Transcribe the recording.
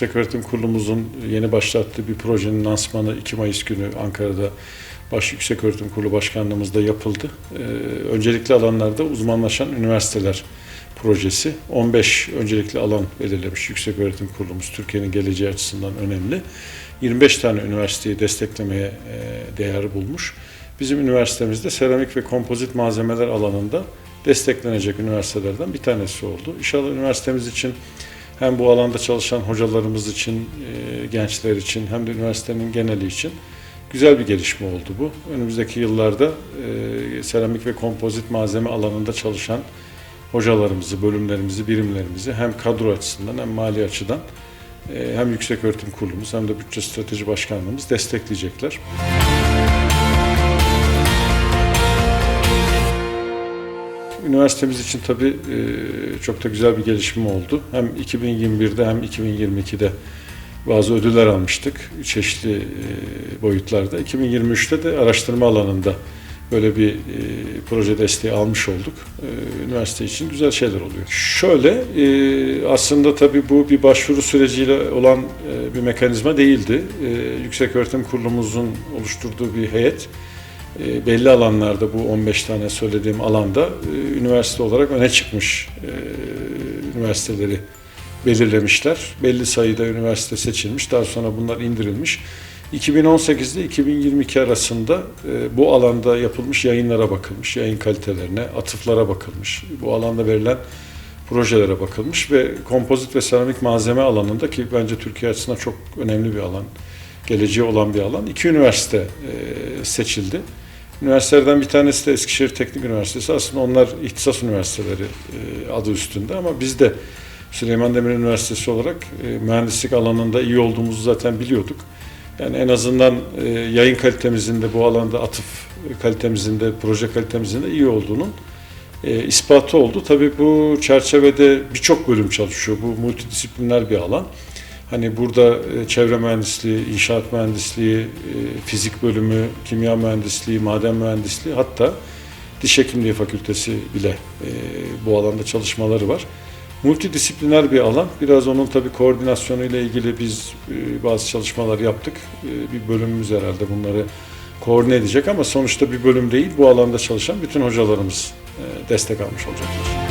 Yükseköğretim Kurulumuzun yeni başlattığı bir projenin lansmanı 2 Mayıs günü Ankara'da Baş Yükseköğretim Kurulu Başkanlığımızda yapıldı. Ee, öncelikli alanlarda uzmanlaşan üniversiteler projesi. 15 öncelikli alan belirlemiş Yükseköğretim Kurulumuz. Türkiye'nin geleceği açısından önemli. 25 tane üniversiteyi desteklemeye e, değer bulmuş. Bizim üniversitemizde seramik ve kompozit malzemeler alanında desteklenecek üniversitelerden bir tanesi oldu. İnşallah üniversitemiz için hem bu alanda çalışan hocalarımız için, e, gençler için hem de üniversitenin geneli için güzel bir gelişme oldu bu. Önümüzdeki yıllarda e, seramik ve kompozit malzeme alanında çalışan hocalarımızı, bölümlerimizi, birimlerimizi hem kadro açısından hem mali açıdan e, hem Yükseköğretim Kurulumuz hem de Bütçe Strateji Başkanlığımız destekleyecekler. Üniversitemiz için tabii e, çok da güzel bir gelişme oldu. Hem 2021'de hem 2022'de bazı ödüller almıştık çeşitli e, boyutlarda. 2023'te de araştırma alanında böyle bir e, proje desteği almış olduk. Üniversite için güzel şeyler oluyor. Şöyle aslında tabii bu bir başvuru süreciyle olan bir mekanizma değildi. E, Yükseköğretim Kurulumuzun oluşturduğu bir heyet belli alanlarda bu 15 tane söylediğim alanda e, üniversite olarak öne çıkmış e, üniversiteleri belirlemişler. Belli sayıda üniversite seçilmiş. Daha sonra bunlar indirilmiş. 2018'de 2022 arasında e, bu alanda yapılmış yayınlara bakılmış, yayın kalitelerine, atıflara bakılmış. Bu alanda verilen projelere bakılmış ve kompozit ve seramik malzeme alanında ki bence Türkiye açısından çok önemli bir alan, geleceği olan bir alan. İki üniversite e, seçildi. Üniversitelerden bir tanesi de Eskişehir Teknik Üniversitesi. Aslında onlar ihtisas üniversiteleri e, adı üstünde ama biz de Süleyman Demirel Üniversitesi olarak e, mühendislik alanında iyi olduğumuzu zaten biliyorduk. Yani en azından yayın kalitemizin de bu alanda atıf kalitemizin de proje kalitemizin de iyi olduğunun ispatı oldu. Tabii bu çerçevede birçok bölüm çalışıyor. Bu multidisipliner bir alan. Hani burada e, çevre mühendisliği, inşaat mühendisliği, e, fizik bölümü, kimya mühendisliği, maden mühendisliği hatta diş hekimliği fakültesi bile e, bu alanda çalışmaları var. Multidisipliner bir alan. Biraz onun tabii koordinasyonu ile ilgili biz bazı çalışmalar yaptık. Bir bölümümüz herhalde bunları koordine edecek ama sonuçta bir bölüm değil. Bu alanda çalışan bütün hocalarımız destek almış olacaklar.